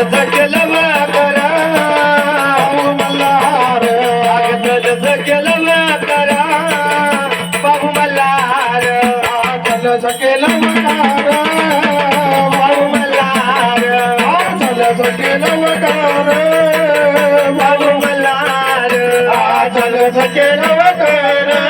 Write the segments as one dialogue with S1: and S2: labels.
S1: सकल मातारकेलारकेलारकेलो
S2: घर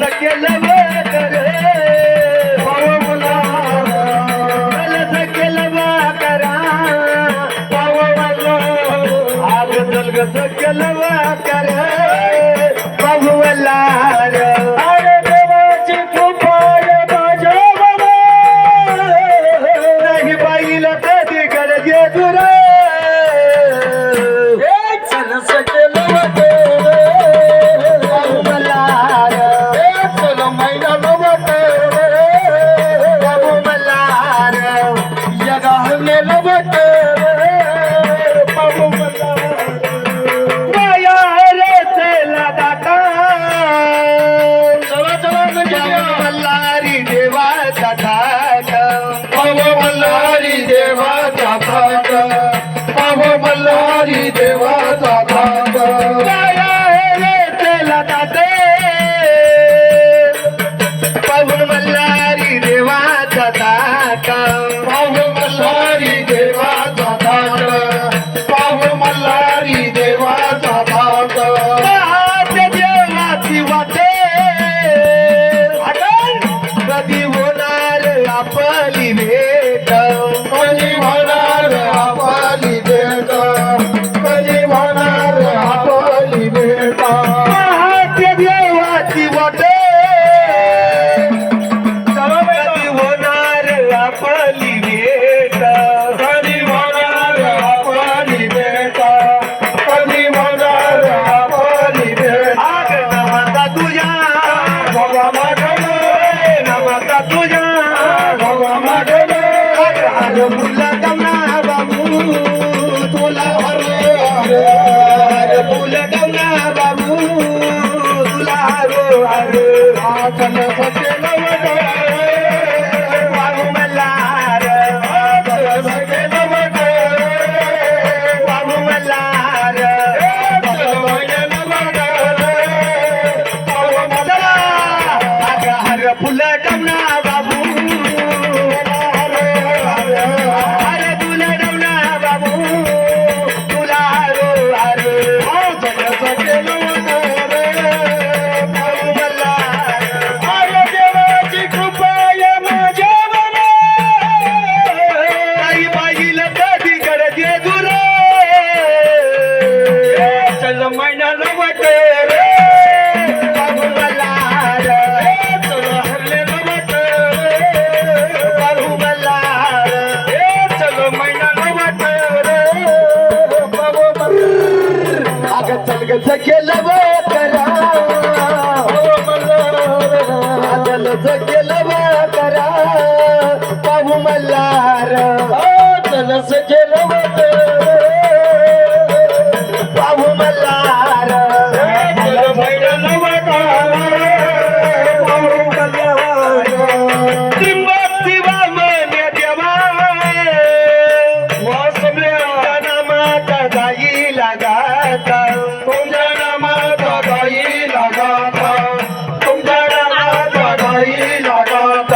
S1: सक्क्य लवा करे,
S2: भव बुला,
S1: बल सक्क्य लवा करा, भव
S2: बुला,
S1: आग तल्ग सक्क्य लवा करे, भव बुला,
S3: आड़े देवाची तुपाय बाजवबे,
S1: नहीं बाईलते दिकर जेतुर, तुला
S2: हरे हरे
S1: ಕೆಲವೋ